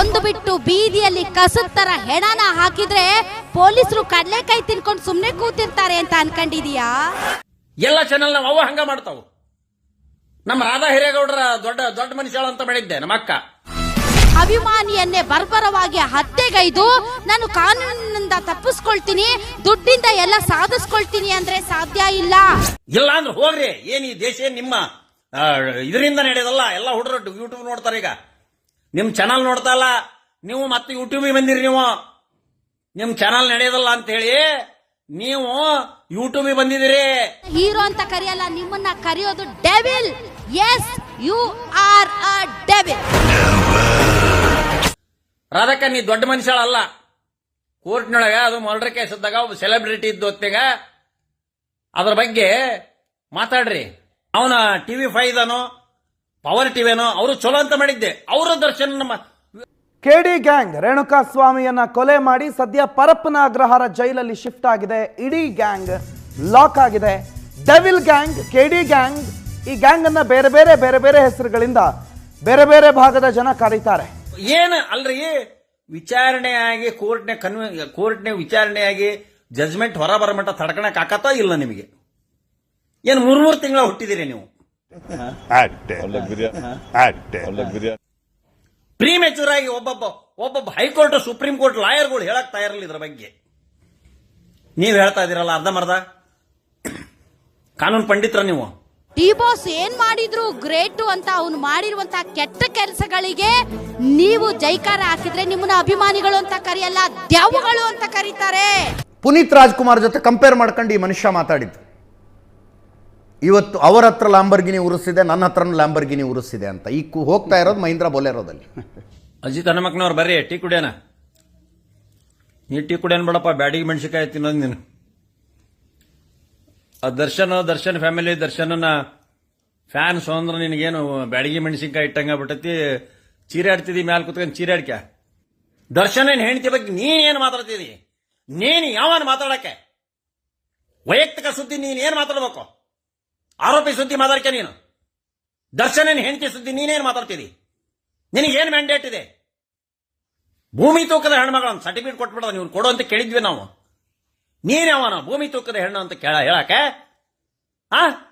ಕೊಂದು ಬಿಟ್ಟು ಬೀದಿಯಲ್ಲಿ ಕಸದ ತರ ಹೆಣನ ಹಾಕಿದ್ರೆ ಪೊಲೀಸರು ಕಡ್ಲೆಕಾಯಿ ತಿನ್ಕೊಂಡು ಸುಮ್ಮನೆ ಕೂತಿರ್ತಾರೆ ಅಂತ ಅನ್ಕೊಂಡಿದೀಯಾ? ಎಲ್ಲ ಚಾನೆಲ್ ನಾವು ಅವ ಹಂಗ ಮಾಡ್ತಾವು. ನಮ್ಮ ರಾಧಾ ಹಿರೇಗೌಡರ ದೊಡ್ಡ ದೊಡ್ಡ ಮನುಷ್ಯಳು ಅಂತ ಮಾಡಿದ್ದೆ ನಮ್ಮ ಅಕ್ಕ. ಅಭಿಮಾನಿಯನ್ನೇ ಬರ್ಬರವಾಗಿ ಹತ್ಯೆಗೈದು ನಾನು ಕಾನೂನಿನಿಂದ ತಪ್ಪಿಸ್ಕೊಳ್ತೀನಿ ದುಡ್ಡಿಂದ ಎಲ್ಲ ಸಾಧಿಸ್ಕೊಳ್ತೀನಿ ಅಂದ್ರೆ ಸಾಧ್ಯ ಇಲ್ಲ. ಇಲ್ಲ ಅಂದ್ರೆ ಹೋಗ್ರಿ ಏನ್ ಈ ದೇಶ ನಿಮ್ಮ ಇದರಿಂದ ನಡೆಯೋದಲ್ಲ ಎಲ್ಲ ಹುಡುಗರು ಯೂಟ್ಯೂಬ್ ನೋಡ್ತಾರೆ ಈಗ. ನಿಮ್ ಚಾನಲ್ ನೋಡ್ತಾಲ್ಲ ನೀವು ಮತ್ತೆ ಯೂಟ್ಯೂಬಿಗೆ ಬಂದಿರಿ ನೀವು. ನಿಮ್ ಚಾನಲ್ ನಡೆಯೋದಲ್ಲ ಅಂತ ಹೇಳಿ ನೀವು ಯೂಟ್ಯೂಬಿಗೆ ಬಂದಿದ್ದೀರಿ. ಹೀರೋ ಅಂತ ಕರೆಯಲ್ಲ ನಿಮ್ಮನ್ನ ಕರೆಯೋದು devil S U R A devil ರಾಧಕ್ಕ ನೀ ದೊಡ್ಡ ಮನುಷ್ಯಳಲ್ಲ. ಕೋರ್ಟ್ನೊಳಗ ಅದು ಮರ್ಡರ್ ಕೇಸ್ ಇದ್ದಾಗ ಒಬ್ಬ ಸೆಲೆಬ್ರಿಟಿ ಇದ್ದು ಹೊತ್ತಿಗ ಅದ್ರ ಬಗ್ಗೆ ಮಾತಾಡ್ರಿ. ಅವನ ಟಿವಿ ಫೈದನೋ ಪವರ್ ಟಿವಿನೋ ಅವರು ಚಲೋ ಅಂತ ಮಾಡಿದ್ದೆ. ಅವರ ದರ್ಶನ ನಮ್ಮ ಕೆಡಿ ಗ್ಯಾಂಗ್ ರೇಣುಕಾ ಸ್ವಾಮಿಯನ್ನ ಕೊಲೆ ಮಾಡಿ ಸದ್ಯ ಪರಪ್ಪನ ಅಗ್ರಹಾರ ಜೈಲಲ್ಲಿ ಶಿಫ್ಟ್ ಆಗಿದೆ. ಇಡೀ ಗ್ಯಾಂಗ್ ಲಾಕ್ ಆಗಿದೆ. ಡೆವಿಲ್ ಗ್ಯಾಂಗ್ ಕೆಡಿ ಗ್ಯಾಂಗ್ ಈ ಗ್ಯಾಂಗ್ ಅನ್ನ ಬೇರೆ ಬೇರೆ ಬೇರೆ ಬೇರೆ ಹೆಸರುಗಳಿಂದ ಬೇರೆ ಬೇರೆ ಭಾಗದ ಜನ ಕರೀತಾರೆ. ಏನು ಅಲ್ರಿ? ವಿಚಾರಣೆಯಾಗಿ ಕೋರ್ಟ್ನೆ ಕನ್ವೆ ಕೋರ್ಟ್ನೆ ವಿಚಾರಣೆಯಾಗಿ ಜಜ್ಮೆಂಟ್ ಹೊರ ಬರಮಟ್ಟ ತಡ್ಕಣಕ್ ಆಕತ್ತೋ ಇಲ್ಲ ನಿಮಗೆ? ಏನು ಮೂರು ಮೂರು ತಿಂಗಳ ಹುಟ್ಟಿದಿರಿ ನೀವು? ಅಟ್ಟೆ ಅಟ್ಟೆ ಪ್ರೀ ಮೆಚೂರ್ ಆಗಿ ಒಬ್ಬೊಬ್ಬ ಒಬ್ಬೊಬ್ಬ ಹೈಕೋರ್ಟ್ ಸುಪ್ರೀಂ ಕೋರ್ಟ್ ಲಾಯರ್ಗಳು ಹೇಳಕ್ ತಯಾರಿಲ್ಲ ಇದ್ರ ಬಗ್ಗೆ. ನೀವ್ ಹೇಳ್ತಾ ಇದೀರಲ್ಲ ಅರ್ಧಮರ್ಧ ಕಾನೂನು ಪಂಡಿತ್ರ ನೀವು? ಡಿ ಬಾಸ್ ಏನ್ ಮಾಡಿದ್ರು ಗ್ರೇಟು ಅಂತ ಅವನು ಮಾಡಿರುವಂತ ಕೆಟ್ಟ ಕೆಲಸಗಳಿಗೆ ನೀವು ಜೈಕಾರ ಹಾಕಿದ್ರೆ ನಿಮ್ಮನ್ನ ಅಭಿಮಾನಿಗಳು ಅಂತ ಕರೆಯಲ್ಲ ದ್ಯಾವುಗಳು ಅಂತ ಕರೀತಾರೆ. ಪುನೀತ್ ರಾಜ್ಕುಮಾರ್ ಜೊತೆ ಕಂಪೇರ್ ಮಾಡ್ಕೊಂಡು ಈ ಮನುಷ್ಯ ಮಾತಾಡಿದ್ದು. ಇವತ್ತು ಅವರ ಹತ್ರ ಲ್ಯಾಂಬರ್ಗಿನಿ ಉರಿಸಿದೆ, ನನ್ನ ಹತ್ರನೂ ಲ್ಯಾಂಬರ್ಗಿನಿ ಉರಿಸಿದೆ ಅಂತ. ಈ ಹೋಗ್ತಾ ಇರೋದು ಮಹೀಂದ್ರ ಬೊಲೆರೋದಲ್ಲಿ ಅಜಿತ್ ಹನುಮಕ್ನವ್ರು ಬರ್ರಿ, ಟೀ ಕುಡಿಯೋಣ. ನೀ ಟೀ ಕುಡಿಯನ್ ಬೇಡಪ್ಪ, ಬ್ಯಾಡಿಗೆ ಮೆಣಸಿಕಾಯಿ ತಿನ್ನೋದು ನೀನು. ಆ ದರ್ಶನ, ದರ್ಶನ್ ಫ್ಯಾಮಿಲಿ ದರ್ಶನನ ಫ್ಯಾನ್ಸ್ ಅಂದ್ರೆ ನಿನಗೇನು ಬ್ಯಾಡಿಗೆ ಮೆಣಸಿನ್ಕಾಯಿ ಇಟ್ಟಂಗೆ ಬಿಟ್ಟತಿ ಚೀರಾಡ್ತಿದ್ದಿ ಮ್ಯಾಲ ಕುತ್ಕೊಂಡು ಚೀರಾಡ್ಕ ಏನು ಹೆಂಡತಿ ಬಗ್ಗೆ ನೀನೇನು ಮಾತಾಡ್ತಿದಿ? ನೀನು ಯಾವನ ಮಾತಾಡಕ್ಕೆ? ವೈಯಕ್ತಿಕ ಸುದ್ದಿ ನೀನು ಏನು ಮಾತಾಡ್ಬೇಕು? ಆರೋಪಿ ಸುದ್ದಿ ಮಾತಾಡ್ಕೆ ನೀನು? ದರ್ಶನ ಹೆಂಡತಿ ಸುದ್ದಿ ನೀನೇನು ಮಾತಾಡ್ತೀರಿ ನಿನಗೆ ನಿನಗೇನು ಮ್ಯಾಂಡೇಟ್ ಇದೆ? ಭೂಮಿ ತೂಕದ ಹೆಣ್ಮಗಳನ್ನು ಸರ್ಟಿಫಿಕೇಟ್ ಕೊಟ್ಬಿಡೋದು ನೀವು ಕೊಡು ಅಂತ ಕೇಳಿದ್ವಿ ನಾವು. ನೀನೇ ಅವನ ಭೂಮಿ ತೂಕದ ಹೆಣ್ಣು ಅಂತ ಕೇಳ, ಹೇಳಕ್ಕೆ? ಹಾ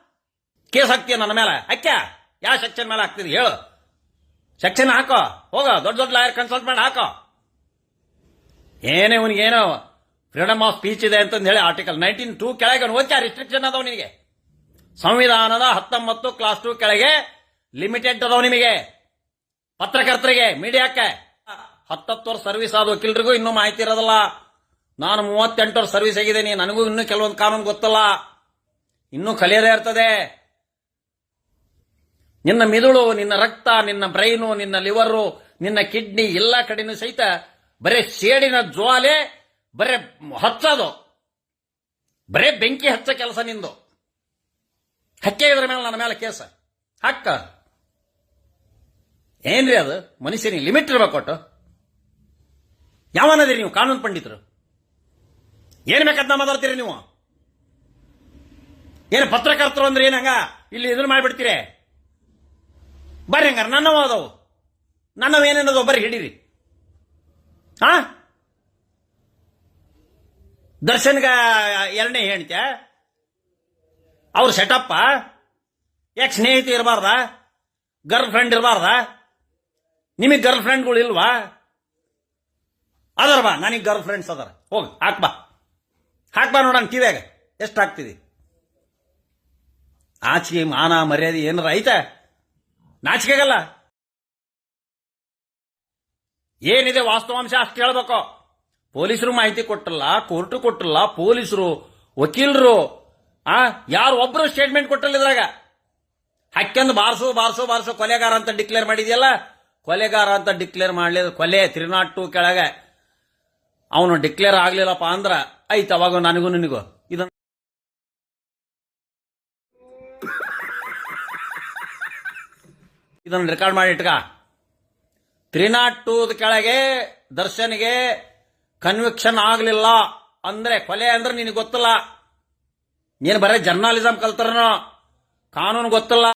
ಕೇಸ್ ಹಾಕ್ತೀಯ ನನ್ನ ಮೇಲೆ? ಹಾಕ್ಯ? ಯಾವ ಸೆಕ್ಷನ್ ಮೇಲೆ ಹಾಕ್ತೀರಿ ಹೇಳು. ಸೆಕ್ಷನ್ ಹಾಕೋ. ಹೋಗ, ದೊಡ್ಡ ದೊಡ್ಡ ಲಾಯರ್ ಕನ್ಸಲ್ಟ್ ಮಾಡಿ ಹಾಕೋ. ಏನೇ ಏನೋ ಫ್ರೀಡಮ್ ಆಫ್ ಸ್ಪೀಚ್ ಇದೆ ಅಂತಂದು ಹೇಳಿ ಆರ್ಟಿಕಲ್ ನೈನ್ಟೀನ್ ಟೂ ಕೆಳಗೆ ಓದ್ಯಾ ರಿಸ್ಟ್ರಿಕ್ಷನ್ ಅದಾವ ನಿನಗೆ. ಸಂವಿಧಾನದ ಹತ್ತೊಂಬತ್ತು ಕ್ಲಾಸ್ ಟು ಕೆಳಗೆ ಲಿಮಿಟೆಡ್ ಅದಾವ ನಿಮಗೆ. ಪತ್ರಕರ್ತರಿಗೆ, ಮೀಡಿಯಾಕ್ಕೆ. ಹತ್ತತ್ತು ವರ್ಷ ಸರ್ವಿಸ್ ಆದ ವಕೀಲರಿಗೂ ಇನ್ನೂ ಮಾಹಿತಿ ಇರೋದಲ್ಲ. ನಾನು ಮೂವತ್ತೆಂಟು ವರ್ಷ ಸರ್ವಿಸ್ ಆಗಿದ್ದೀನಿ. ನನಗೂ ಇನ್ನೂ ಕೆಲವೊಂದು ಕಾನೂನು ಗೊತ್ತಲ್ಲ. ಇನ್ನೂ ಕಲಿಯದೇ ಇರ್ತದೆ. ನಿನ್ನ ಮಿದುಳು, ನಿನ್ನ ರಕ್ತ, ನಿನ್ನ ಬ್ರೈನು ನಿನ್ನ ಲಿವರು ನಿನ್ನ ಕಿಡ್ನಿ ಎಲ್ಲ ಕಡೆನೂ ಸಹಿತ ಬರೇ ಸೇಡಿನ ಜ್ವಾಲೆ, ಬರೇ ಹಚ್ಚೋದು. ಬರೇ ಬೆಂಕಿ ಹಚ್ಚ ಕೆಲಸ ನಿಂದು. ಹಕ್ಕೆ ಇದ್ರ ಮೇಲೆ ನನ್ನ ಮೇಲೆ ಕೇಸ. ಹಕ್ಕ. ಏನ್ರಿ ಅದು? ಮನುಷ್ಯನಿಗೆ ಲಿಮಿಟ್ ಇರ್ಬೇಕು ಕೊಟ್ಟು ಯಾವನದಿರಿ ನೀವು? ಕಾನೂನು ಪಂಡಿತರು. ಏನ್ ಬೇಕಂತ ಮಾತಾಡ್ತೀರಿ ನೀವು? ಏನು ಪತ್ರಕರ್ತರು ಅಂದ್ರೆ ಏನಂಗ ಇಲ್ಲಿ ಇದನ್ನ ಮಾಡಿಬಿಡ್ತೀರಿ. ಬರ್ರಿ ಹಂಗಾರ. ನನ್ನವ ಅದಾವು. ನನ್ನವು ಏನೇನದವು ಬರ್ರಿ ಹಿಡೀರಿ. ಹಾ ದರ್ಶನ್ಗ ಎರಡನೇ ಹೇಳ್ತ ಅವ್ರ ಸೆಟಪ್ಪ ಯಾಕೆ ಸ್ನೇಹಿತ ಇರಬಾರ್ದ? Girl friend ಇರಬಾರ್ದ? ನಿಮಗೆ ಗರ್ಲ್ ಫ್ರೆಂಡ್ಗಳು ಇಲ್ವಾ? ಅದರ ಬಾ, ನನಗೆ ಗರ್ಲ್ ಫ್ರೆಂಡ್ಸ್ ಅದರ. ಹೋಗಿ ಹಾಕ್ಬಾ ಬಾ. ಹಾಕ್ ಬಾ ನೋಡೋಣ, ಕಿವ್ಯಾಗ. ಎಷ್ಟು ಹಾಕ್ತಿದಿ? ಆಚಿಗೆ ಮಾನ, ಮರ್ಯಾದೆ ಏನಾರ ಐತೆ? ನಾಚಿಕೆಗಲ್ಲ. ಏನಿದೆ ವಾಸ್ತವಾಂಶ ಅಷ್ಟು ಹೇಳ್ಬೇಕು ಪೊಲೀಸರು ಮಾಹಿತಿ ಕೊಟ್ಟಲ್ಲ ಕೋರ್ಟು ಕೊಟ್ಟಲ್ಲ, ಪೊಲೀಸರು, ವಕೀಲರು ಆ, ಯಾರು ಒಬ್ರು ಸ್ಟೇಟ್ಮೆಂಟ್ ಕೊಟ್ಟಿಲ್ಲ ಇದ್ರಾಗ ಹಕ್ಕೆಂದು ಬಾರ್ಸು ಬಾರ್ಸು ಬಾರ್ಸು, ಕೊಲೆಗಾರ ಅಂತ ಡಿಕ್ಲೇರ್ ಮಾಡಿದ್ಯಲ್ಲ? ಕೊಲೆಗಾರ ಅಂತ ಡಿಕ್ಲೇರ್ ಮಾಡಲಿಲ್ಲ ಕೊಲೆ ತ್ರೀ ನಾಟ್ ಟು ಕೆಳಗೆ. ಅವನು ಡಿಕ್ಲೇರ್ ಆಗ್ಲಿಲ್ಲಪ್ಪ ಅಂದ್ರ, ಐತ್, ಅವಾಗ ನನಗೂ ನಿನಗೂ. ಇದನ್ನ ಇದನ್ನು ರೆಕಾರ್ಡ್ ಮಾಡಿ ಇಟ್ಕ. ತ್ರಿನಾಟ್ ಟೂದ ಕೆಳಗೆ ದರ್ಶನ್ಗೆ ಕನ್ವಿಕ್ಷನ್ ಆಗಲಿಲ್ಲ ಅಂದ್ರೆ, ಕೊಲೆ ಅಂದ್ರೆ ನಿನಗೆ ಗೊತ್ತಿಲ್ಲ. ನೀನು ಬರೇ ಜರ್ನಲಿಸಂ ಕಲ್ತಾರನೋ? ಕಾನೂನು ಗೊತ್ತಿಲ್ಲ.